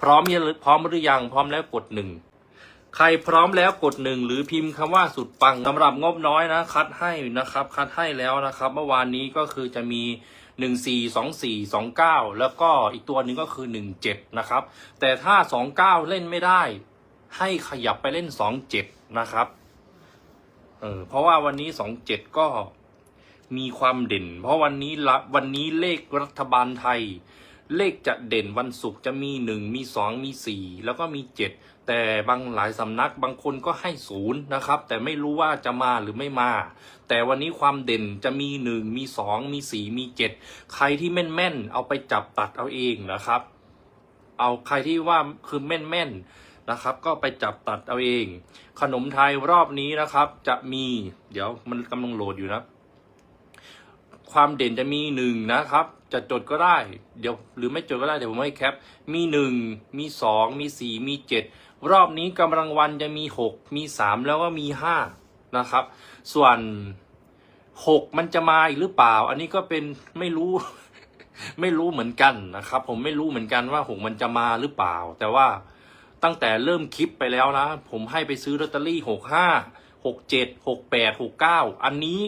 พร้อมยังพร้อมหรือยังพร้อมแล้วกดหนึ่งใครพร้อมแล้วกดหนึ่งหรือพิมพ์คำว่าสุดปังสำหรับงบน้อยนะคัดให้นะครับ คัดให้แล้วนะครับ เมื่อวานนี้ก็คือจะมีหนึ่งสี่สองสี่สองเก้าแล้วก็อีกตัวหนึ่งก็คือหนึ่งเจ็ดนะครับ แต่ถ้าสองเก้าเล่นไม่ได้ ให้ขยับไปเล่นสองเจ็ดนะครับเออเพราะว่าวันนี้สองเจ็ดก็มีความเด่น เพราะวันนี้ละวันนี้เลขรัฐบาลไทย เลขจะเด่นวันศุกร์จะมีหนึ่งมีสองมีสี่แล้วก็มีเจ็ดแต่บางหลายสำนักบางคนก็ให้ศูนย์นะครับ แต่ไม่รู้ว่าจะมาหรือไม่มา แต่วันนี้ความเด่นจะมีหนึ่งมีสองมีสี่มีเจ็ดใครที่แม่นแม่นๆ เอาไปจับตัดเอาเองนะครับ เอาใครที่ว่าคือแม่นแม่นๆนะครับ ก็ไปจับตัดเอาเอง ขนมไทยรอบนี้นะครับ จะมี เดี๋ยวมันกำลังโหลดอยู่นะ ความเด่นจะมีหนึ่งนะครับ จะจดก็ได้ เดี๋ยวหรือไม่จดก็ได้เดี๋ยวผมให้แคป มีหนึ่งมีสองมีสี่มีเจ็ดรอบนี้กำลังวันจะมีหกมีสามแล้วก็มีห้านะครับ ส่วนหกมันจะมาอีกหรือเปล่า อันนี้ก็เป็นไม่รู้ ไม่รู้เหมือนกันนะครับ ผมไม่รู้เหมือนกันว่าหกมันจะมาหรือเปล่า แต่ว่าตั้งแต่เริ่มคลิปไปแล้วนะ ผมให้ไปซื้อลอตเตอรี่หกห้าหกเจ็ดหกแปดหกเก้าอันนี้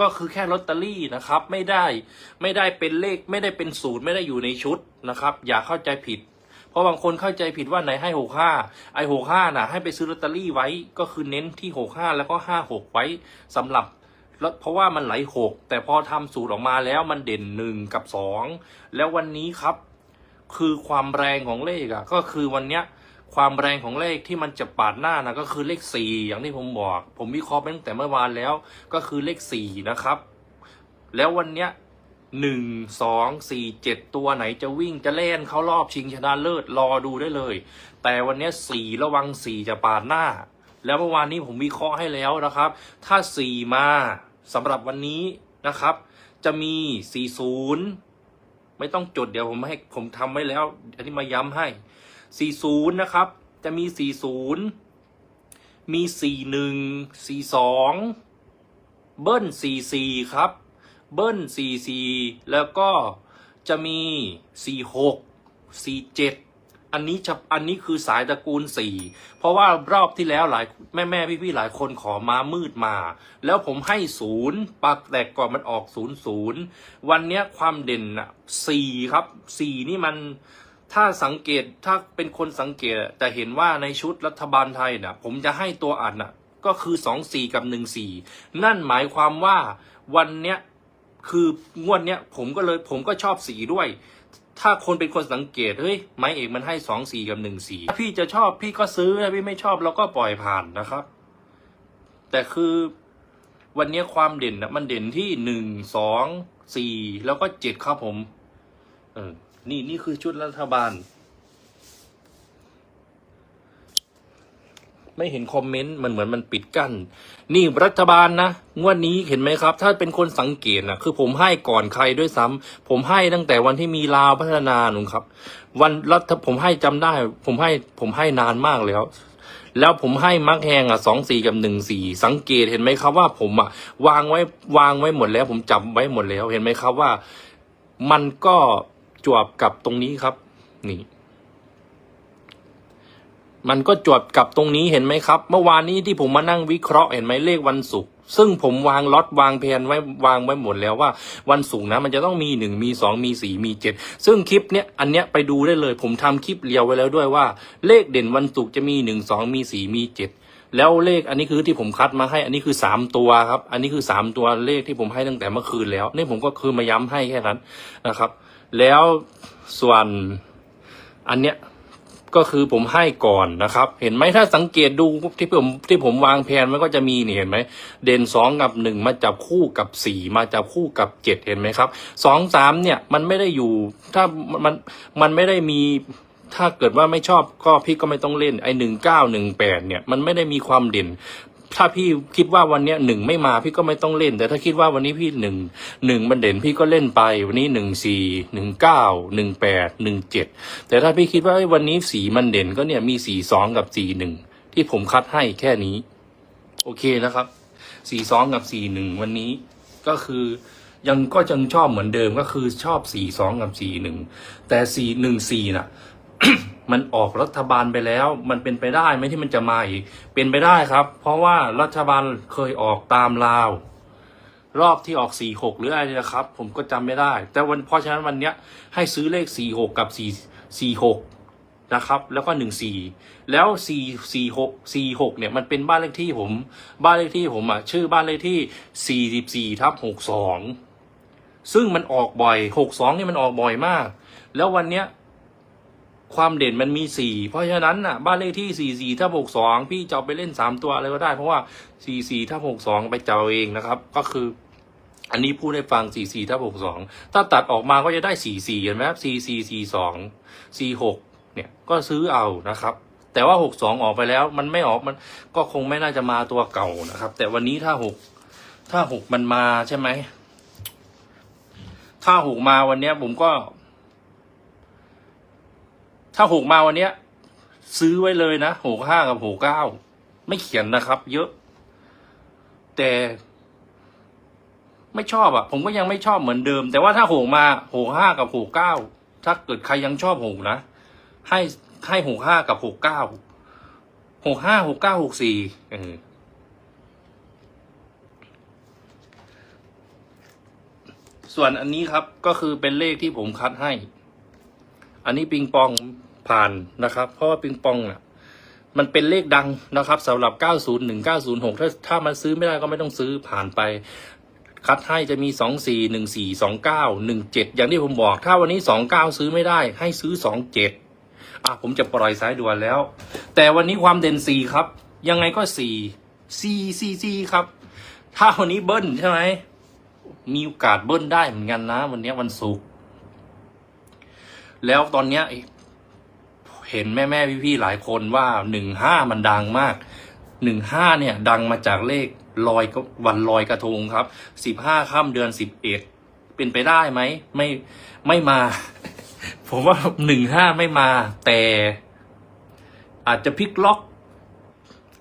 ก็คือแค่ลอตเตอรี่นะครับ ไม่ได้ไม่ได้เป็นเลขไม่ได้เป็นสูตรไม่ได้อยู่ในชุดนะครับ อย่าเข้าใจผิด เพราะบางคนเข้าใจผิดว่าไหนให้หกห้าไอหกห้าน่ะให้ไปซื้อลอตเตอรี่ไว้ก็คือเน้นที่หกห้าแล้วก็ห้าหกไว้สำหรับแล้วเพราะว่ามันไหลหกแต่พอทำสูตรออกมาแล้วมันเด่นหนึ่งกับสองแล้ววันนี้ครับ คือความแรงของเลขอะ่ะก็คือวันเนี้ย ความแรงของเลขที่มันจะปาดหน้านะก็คือเลขสี่อย่างที่ผมบอก ผมวิเคราะห์ไปตั้งแต่เมื่อวานแล้ว ก็คือเลขสี่นะครับ แล้ววันเนี้ยหนึ่งสองสี่เจ็ดตัวไหนจะวิ่งจะเล่นเข้ารอบชิงชนะเลิศรอดูได้เลย แต่วันนี้สี่ระวังสี่จะปาดหน้า แล้วเมื่อวานนี้ผมวิเคราะห์ให้แล้วนะครับ ถ้าสี่มาสำหรับวันนี้นะครับ จะมีสี่ศูนย์ไม่ต้องจดเดี๋ยวผมให้ผมทำไว้แล้ว อันนี้มาย้ำให้ 40 นะครับ จะมี 40 มี 41 42 เบิ้ล 44 ครับ เบิ้ล 44 แล้วก็จะมี 46 47 อันนี้จะอันนี้คือสายตระกูล 4 เพราะว่ารอบที่แล้วหลายแม่แม่พี่พี่หลายคนขอมามืดมา แล้วผมให้ศูนย์ปักแต่ก่อนมันออกศูนย์ศูนย์วันนี้ความเด่นอะสี่ครับสี่นี่มัน ถ้าสังเกตถ้าเป็นคนสังเกตจะเห็นว่าในชุดรัฐบาลไทยน่ะผมจะให้ตัวอ่านน่ะก็คือสองสี่กับหนึ่งสี่นั่นหมายความว่าวันเนี้ยคืองวดเนี้ยผมก็เลยผมก็ชอบสีด้วย ถ้าคนเป็นคนสังเกตเฮ้ยไม้เอกมันให้สองสี่กับหนึ่งสี่ถ้าพี่จะชอบพี่ก็ซื้อถ้าพี่ไม่ชอบเราก็ปล่อยผ่านนะครับ แต่คือวันนี้ความเด่นนะมันเด่นที่หนึ่งสองสี่แล้วก็เจ็ดครับผม เออ นี่นี่คือชุดรัฐบาล ไม่เห็นคอมเมนต์มันเหมือนมันปิดกั้นนี่รัฐบาลนะงวดนี้เห็นไหมครับ ถ้าเป็นคนสังเกตนะคือผมให้ก่อนใครด้วยซ้ำผมให้ตั้งแต่วันที่มีลาวพัฒนาหนุนครับ วันรัฐผมให้จำได้ ผมให้ผมให้นานมากแล้วแล้วผมให้มักแหงอะสองสี่กับหนึ่งสี่สังเกตเห็นไหมครับว่าผมอะ วางไว้วางไว้หมดแล้ว ผมจับไว้หมดแล้ว เห็นไหมครับว่า มันก็ จวบกับตรงนี้ครับ นี่ มันก็จวบกับตรงนี้เห็นไหมครับ เมื่อวานนี้ที่ผมมานั่งวิเคราะห์เห็นไหมเลขวันศุกร์ซึ่งผมวางล็อตวางแผนไว้วางไว้หมดแล้วว่า วันศุกร์นะ มันจะต้องมีหนึ่งมีสองมีสี่มีเจ็ดซึ่งคลิปเนี้ยอันเนี้ยไปดูได้เลย ผมทำคลิปเรียวไว้แล้วด้วยว่า เลขเด่นวันศุกร์จะมีหนึ่งสองมีสี่มีเจ็ดแล้วเลขอันนี้คือที่ผมคัดมาให้ อันนี้คือสามตัวครับ อันนี้คือสามตัวเลขที่ผมให้ตั้งแต่เมื่อคืนแล้ว นี่ผมก็คือมาย้ำให้แค่นั้นนะครับ แล้วส่วนอันเนี้ยก็คือผมให้ก่อนนะครับ เห็นไหมถ้าสังเกตดูที่ผมที่ผมวางแผนมันก็จะมีนี่เห็นไหมเด่นสองกับหนึ่งมาจับคู่กับสี่มาจับคู่กับเจ็ดเห็นไหมครับสองสามเนี่ยมันไม่ได้อยู่ถ้ามันมันไม่ได้มีถ้าเกิดว่าไม่ชอบก็พี่ก็ไม่ต้องเล่นไอ้หนึ่งเก้าหนึ่งแปดเนี่ยมันไม่ได้มีความเด่น ถ้าพี่คิดว่าวันเนี้ยหนึ่งไม่มาพี่ก็ไม่ต้องเล่น แต่ถ้าคิดว่าวันนี้พี่หนึ่งหนึ่งมันเด่นพี่ก็เล่นไป วันนี้หนึ่งสี่หนึ่งเก้าหนึ่งแปดหนึ่งเจ็ดแต่ถ้าพี่คิดว่าวันนี้สีมันเด่นก็เนี่ยมีสี่สองกับสี่หนึ่งที่ผมคัดให้แค่นี้ โอเคนะครับสี่สองกับสี่หนึ่งวันนี้ก็คือยังก็ยังชอบเหมือนเดิมก็คือชอบสี่สองกับสี่หนึ่งแต่สี่หนึ่งสี่น่ะ มันออกรัฐบาลไปแล้ว มันเป็นไปได้ไหมที่มันจะมาอีก เป็นไปได้ครับ เพราะว่ารัฐบาลเคยออกตามลาว รอบที่ออกสี่หกหรืออะไรนะครับ ผมก็จำไม่ได้ แต่วันเพราะฉะนั้นวันเนี้ยให้ซื้อเลขสี่หกกับสี่สี่หกนะครับแล้วก็หนึ่งสี่แล้วสี่สี่หกสี่หกเนี่ยมันเป็นบ้านเลขที่ผม บ้านเลขที่ผมอะชื่อบ้านเลขที่สี่สิบสี่ทับหกสองซึ่งมันออกบ่อยหกสองนี่มันออกบ่อยมาก แล้ววันเนี้ย ความเด่นมันมีสี่เพราะฉะนั้นน่ะบ้านเลขที่สี่สี่ถ้าหกสองพี่จะเอาไปเล่นสามตัวอะไรก็ได้ เพราะว่าสี่สี่ถ้าหกสองไปเจ้าเองนะครับ ก็คือ อันนี้พูดให้ฟังสี่สี่ถ้าหกสองถ้าตัดออกมาก็จะได้สี่สี่เห็นไหมครับสี่สี่สี่สองสี่หกเนี่ยก็ซื้อเอานะครับแต่ว่าหกสองออกไปแล้ว มันไม่ออกมันก็คงไม่น่าจะมาตัวเก่านะครับ แต่วันนี้ถ้าหกถ้าหกมันมาใช่ไหม ถ้าหกมาวันเนี้ยผมก็ ถ้าหกมาวันเนี้ย ซื้อไว้เลยนะหกห้ากับหกเก้าไม่เขียนนะครับ เยอะ แต่ ไม่ชอบอะ่ะ ผมก็ยังไม่ชอบเหมือนเดิม แต่ว่าถ้าหกมาหกห้ากับหกเก้าถ้าเกิดใครยังชอบหกนะ ให้ให้หกห้ากับหกเก้าหกห้าหกเก้าหกสี่เออส่วนอันนี้ครับก็คือเป็นเลขที่ผมคัดให้ อันนี้ปิงปองผ่านนะครับ เพราะว่าปิงปองน่ะมันเป็นเลขดังนะครับสำหรับ 901 906 ถ้าถ้ามันซื้อไม่ได้ก็ไม่ต้องซื้อผ่านไป คัดให้จะมี 24 14 29 17 อย่างที่ผมบอก ถ้าวันนี้ 29 ซื้อไม่ได้ให้ซื้อ 27 อะ ผมจะปล่อยสายด่วนแล้ว แต่วันนี้ความเด่น 4 ครับ ยังไงก็ 4 4 4 4ครับ ถ้าวันนี้เบิ้ลใช่ไหมมีโอกาสเบิ้ลได้เหมือนกันนะ วันนี้วันศุกร์ แล้วตอนเนี้ยเห็นแม่แม่พี่ๆหลายคนว่าหนึ่งห้ามันดังมากหนึ่งห้าเนี่ย ดังมาจากเลขลอยก็วันลอยกระทงครับสิบห้าค่ำเดือนสิบเอ็ดเป็นไปได้ไหมไม่ไม่มา ผมว่าหนึ่งห้าไม่มา แต่อาจจะพลิกล็อก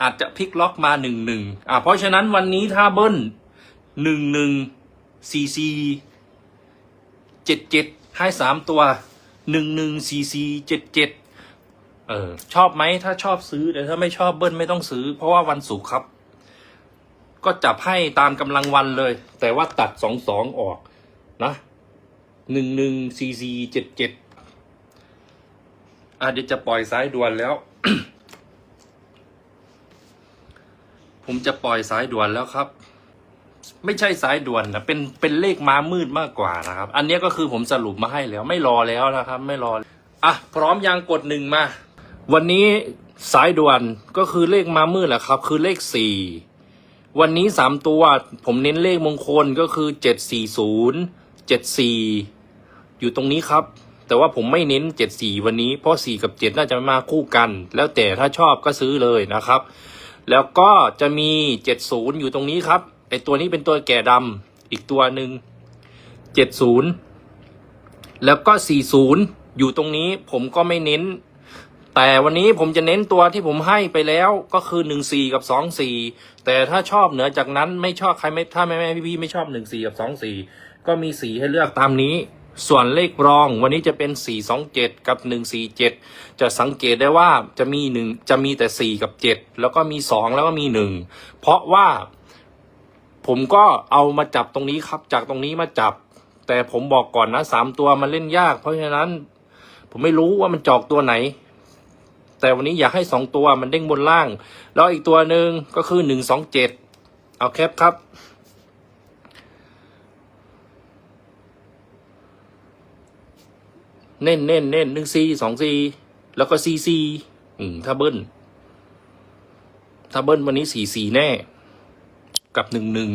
อาจจะพลิกล็อกมาหนึ่งหนึ่งอะเพราะฉะนั้นวันนี้ถ้าเบิ้ลหนึ่งหนึ่งซีซีเจ็ดเจ็ดให้สามตัว หนึ่งหนึ่งซีซีเจ็ดเจ็ดเออชอบไหมถ้าชอบซื้อแต่ถ้าไม่ชอบเบิ้ลไม่ต้องซื้อ เพราะว่าวันศุกร์ครับ ก็จับให้ตามกำลังวันเลย แต่ว่าตัดสองสองออกนะหนึ่งหนึ่งซีซีเจ็ดเจ็ดอะเดี๋ยวจะปล่อยสายด่วนแล้ว ผมจะปล่อยสายด่วนแล้วครับ ไม่ใช่สายด่วนนะเป็นเป็นเลขม้ามืดมากกว่านะครับ อันนี้ก็คือผมสรุปมาให้แล้ว ไม่รอแล้วนะครับ ไม่รออะพร้อมยังกดหนึ่งมา วันนี้สายด่วนก็คือเลขม้ามืดแหละครับ คือเลขสี่วันนี้สามตัวผมเน้นเลขมงคลก็คือเจ็ดสี่ศูนย์เจ็ดสี่อยู่ตรงนี้ครับ แต่ว่าผมไม่เน้นเจ็ดสี่วันนี้ เพราะสี่กับเจ็ดน่าจะมาคู่กัน แล้วแต่ถ้าชอบก็ซื้อเลยนะครับ แล้วก็จะมีเจ็ดศูนย์อยู่ตรงนี้ครับ ไอตัวนี้เป็นตัวแก่ดำอีกตัวหนึ่งเจ็ดศูนย์แล้วก็สี่ศูนย์อยู่ตรงนี้ผมก็ไม่เน้น แต่วันนี้ผมจะเน้นตัวที่ผมให้ไปแล้วก็คือหนึ่งสี่กับสองสี่แต่ถ้าชอบเหนือจากนั้นไม่ชอบใครไม่ถ้าแม่แม่พี่พี่ไม่ชอบหนึ่งสี่กับสองสี่ก็มีสีให้เลือกตามนี้ส่วนเลขรองวันนี้จะเป็นสี่สองเจ็ดกับหนึ่งสี่เจ็ดจะสังเกตได้ว่าจะมีหนึ่งจะมีแต่สี่กับเจ็ดแล้วก็มีสองแล้วก็มีหนึ่งเพราะว่า ผมก็เอามาจับตรงนี้ครับ จากตรงนี้มาจับ แต่ผมบอกก่อนนะสามตัวมันเล่นยาก เพราะฉะนั้น ผมไม่รู้ว่ามันจอกตัวไหน แต่วันนี้อยากให้สองตัวมันเด้งบนล่าง แล้วอีกตัวหนึ่งก็คือหนึ่งสองเจ็ดเอาแคปครับเน้นเน้นเน้นหนึ่งซีสองซีแล้วก็ซีซีถ้าเบิ้ลถ้าเบิ้ลวันนี้สี่สี่แน่ กับหนึ่งหนึ่ง